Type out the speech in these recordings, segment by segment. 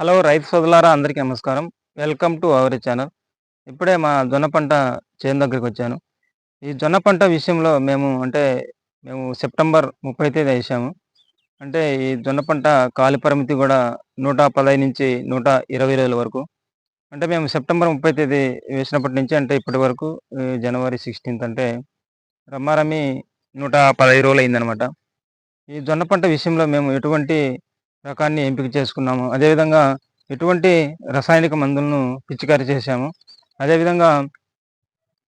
Hello రైతు సోదలారా అందరికీ నమస్కారం. Welcome to our channel. ఇప్పుడే మా జొన్న పంట చేను దగ్గరికి వచ్చాను. ఈ జొన్న పంట విషయంలో మేము అంటే మేము సెప్టెంబర్ ముప్పై తేదీ వేసాము. అంటే ఈ జొన్న పంట కాలి పరిమితి కూడా నూట పదహైదు నుంచి నూట ఇరవై రోజుల వరకు. అంటే మేము సెప్టెంబర్ ముప్పై తేదీ వేసినప్పటి నుంచి అంటే ఇప్పటి వరకు జనవరి సిక్స్టీన్త్ అంటే రమ్మారమి నూట పదహైదు రోజులు అయిందనమాట ఈ జొన్న పంట విషయంలో మేము ఎటువంటి రకాన్ని ఎంపిక చేసుకున్నాము. అదేవిధంగా ఎటువంటి రసాయనిక మందులను పిచికారీ చేశాము. అదేవిధంగా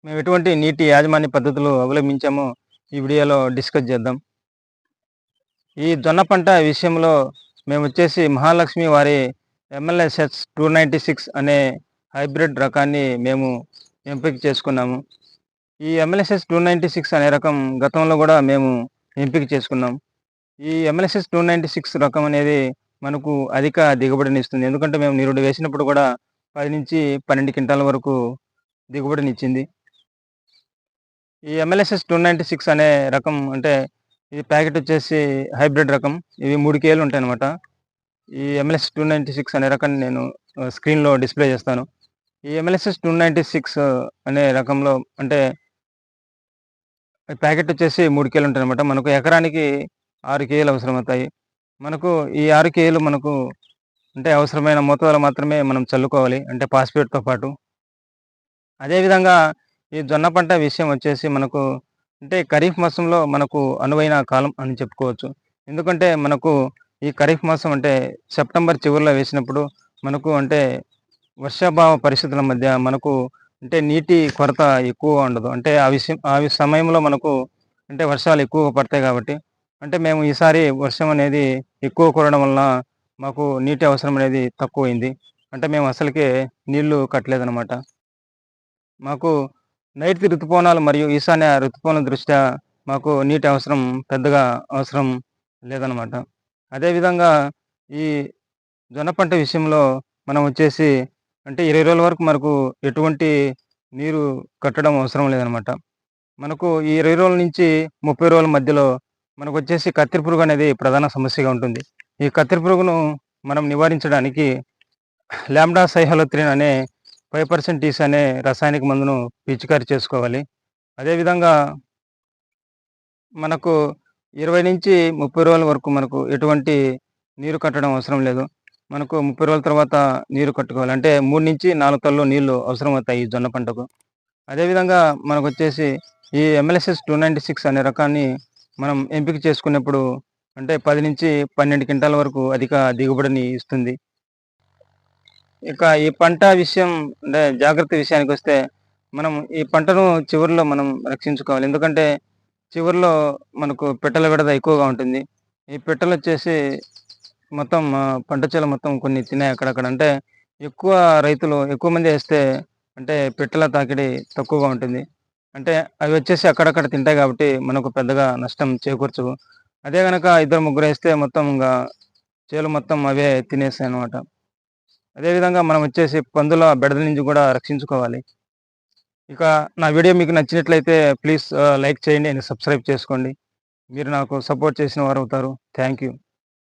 మేము ఎటువంటి నీటి యాజమాన్య పద్ధతులు అవలంబించామో ఈ వీడియోలో డిస్కస్ చేద్దాం. ఈ జొన్న పంట విషయంలో మేము వచ్చేసి మహాలక్ష్మి వారి ఎంఎల్ఎస్ఎస్ టూ నైంటీ సిక్స్ అనే హైబ్రిడ్ రకాన్ని మేము ఎంపిక చేసుకున్నాము. ఈ ఎంఎల్ఎస్ఎస్ టూ నైంటీ సిక్స్ అనే రకం గతంలో కూడా మేము ఎంపిక చేసుకున్నాం. ఈ ఎంఎల్ఎస్ఎస్ టూ నైంటీ సిక్స్ రకం అనేది మనకు అధిక దిగుబడిని ఇస్తుంది. ఎందుకంటే మేము నిరుడు వేసినప్పుడు కూడా పది నుంచి పన్నెండు క్వింటాల వరకు దిగుబడిని ఇచ్చింది. ఈ ఎంఎల్ఎస్ఎస్ టూ నైంటీ సిక్స్ అనే రకం అంటే ఈ ప్యాకెట్ వచ్చేసి హైబ్రిడ్ రకం. ఇవి మూడు కేలు ఉంటాయి అనమాట ఈ ఎంఎల్ఎస్ టూ నైంటీ సిక్స్ అనే రకాన్ని నేను స్క్రీన్లో డిస్ప్లే చేస్తాను. ఈ ఎంఎల్ఎస్ఎస్ టూ నైంటీ సిక్స్ అనే రకంలో అంటే ప్యాకెట్ వచ్చేసి మూడు కేలు ఉంటాయి అనమాట మనకు ఎకరానికి ఆరు కేలు అవసరమవుతాయి. మనకు ఈ ఆరు కేలు మనకు అంటే అవసరమైన మోతాదులో మాత్రమే మనం చల్లుకోవాలి. అంటే పాస్పేట్తో పాటు. అదేవిధంగా ఈ జొన్న పంట విషయం వచ్చేసి మనకు అంటే ఖరీఫ్ మాసంలో మనకు అనువైన కాలం అని చెప్పుకోవచ్చు. ఎందుకంటే మనకు ఈ ఖరీఫ్ మాసం అంటే సెప్టెంబర్ చివరిలో వేసినప్పుడు మనకు అంటే వర్షాభావ పరిస్థితుల మధ్య మనకు అంటే నీటి కొరత ఎక్కువ ఉండదు. అంటే ఆ విషయం ఆ సమయంలో మనకు అంటే వర్షాలు ఎక్కువ పడతాయి కాబట్టి అంటే మేము ఈసారి వర్షం అనేది ఎక్కువ కురడం వలన మాకు నీటి అవసరం అనేది తక్కువైంది. అంటే మేము అసలుకే నీళ్ళు కట్టలేదనమాట మాకు నైరుతి ఋతుపవనాలు మరియు ఈశాన్య ఋతుపవనాల దృష్ట్యా మాకు నీటి అవసరం పెద్దగా అవసరం లేదనమాట అదేవిధంగా ఈ జొన్న పంట విషయంలో మనం వచ్చేసి అంటే ఇరవై రోజుల వరకు మనకు ఎటువంటి నీరు కట్టడం అవసరం లేదనమాట మనకు ఈ ఇరవై రోజుల నుంచి ముప్పై రోజుల మధ్యలో మనకు వచ్చేసి కత్తిరి పురుగు అనేది ప్రధాన సమస్యగా ఉంటుంది. ఈ కత్తిరి పురుగును మనం నివారించడానికి ల్యాండా సైహలోత్రిన్ అనే ఫైవ్ పర్సెంట్ టీస్ అనే రసాయనిక మందును పిచికారి చేసుకోవాలి. అదేవిధంగా మనకు ఇరవై నుంచి ముప్పై రోజుల వరకు మనకు ఎటువంటి నీరు కట్టడం అవసరం లేదు. మనకు ముప్పై రోజుల తర్వాత నీరు కట్టుకోవాలి. అంటే మూడు నుంచి నాలుగు తల్లు నీళ్ళు అవసరం అవుతాయి ఈ జొన్న పంటకు. అదేవిధంగా మనకు వచ్చేసి ఈ ఎంఎల్ఎస్ఎస్ టూ నైంటీ సిక్స్ అనే రకాన్ని మనం ఎంపిక చేసుకున్నప్పుడు అంటే పది నుంచి పన్నెండు క్వింటాల వరకు అధిక దిగుబడిని ఇస్తుంది. ఇక ఈ పంట విషయం అంటే జాగ్రత్త విషయానికి వస్తే మనం ఈ పంటను చివరిలో మనం రక్షించుకోవాలి. ఎందుకంటే చివరిలో మనకు పెట్టల విడద ఎక్కువగా ఉంటుంది. ఈ పెట్టలు వచ్చేసి మొత్తం పంట చేల మొత్తం కొన్ని తినాయి అక్కడక్కడ. అంటే ఎక్కువ రైతులు ఎక్కువ మంది వేస్తే అంటే పెట్టెల తాకిడి తక్కువగా ఉంటుంది. అంటే అవి వచ్చేసి అక్కడక్కడ తింటాయి కాబట్టి మనకు పెద్దగా నష్టం చేకూర్చవు అదే కనుక ఇద్దరు ముగ్గురు వేస్తే మొత్తం ఇంకా చేలు మొత్తం అవే తినేస్తాయి అనమాట అదేవిధంగా మనం వచ్చేసి పందుల బెడద నుంచి కూడా రక్షించుకోవాలి. ఇక నా వీడియో మీకు నచ్చినట్లయితే ప్లీజ్ లైక్ చేయండి అండ్ సబ్స్క్రైబ్ చేసుకోండి. మీరు నాకు సపోర్ట్ చేసిన వారు అవుతారు. Thank you.